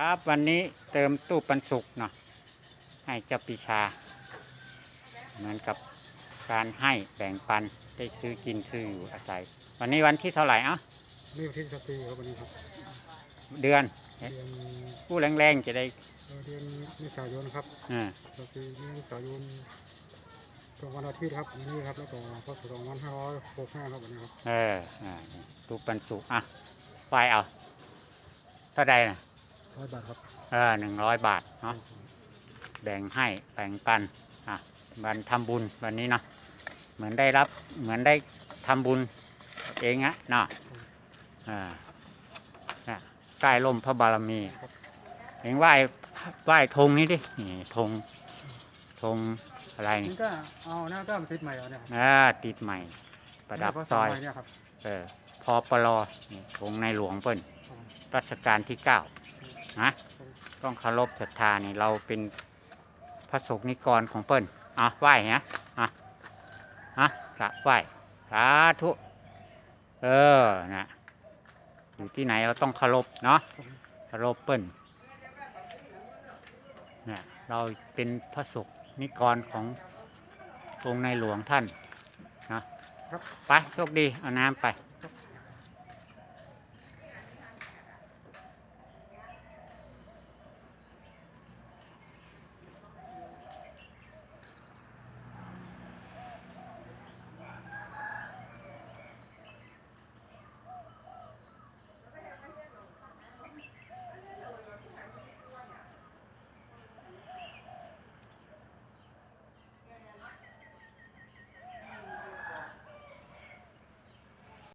ครับวันนี้เติมตู้ปันสุกเนาะให้เจ้าปีชา เหมือนกับการให้แบ่งปันได้ซื้อกินซื้ออยู่อาศัย วันนี้วันที่เท่าไหร่เอะนี่วันที่สตรีครับวันนี้ครับเดือนเดือนผู้แรงๆจะได้เอ่อเดือนเมษายนครับอ่าสตรีเมษายนตรงวันอาทิตย์ครับวันนี้ครับแล้วก็พศสองพันห้าร้อยหกห้าครับวันนี้ครับเอออ่าตู้ปันสุกอะไปเอาเท่าใดนะ ร้อยบาทครับเออหนึ่งร้อยบาทเนาะแบ่งให้แบ่งปันอะวันทำบุญวันนี้เนาะเหมือนได้รับเหมือนได้ทำบุญเองอะเนาะอ่าน่ะใต้ร่มพระบารมีเองไหว้ไหว้ธงนี้ดินี่ธงธงอะไรนี่นี่ก็เอาหน้าด้ามติดใหม่เอาเนี่ยครับอ่าติดใหม่ ประดับเนี่ยซอยใหม่เนี่ยครับเออพอปลอนี่ธงในหลวงเปิ้นรัชกาลที่เก้า นะต้องเคารพศรัทธานี่เราเป็นพระสงฆ์นิกรของเปิ้นอะไหว้ฮะอะอะกราไหว้สาธุเออนะอยู่ที่ไหนเราต้องเคารพเนาะเคารพเปิ้นเนี่ยเราเป็นพระสงฆ์นิกรขององค์ในหลวงท่านนะไปโชคดีเอาน้ำไป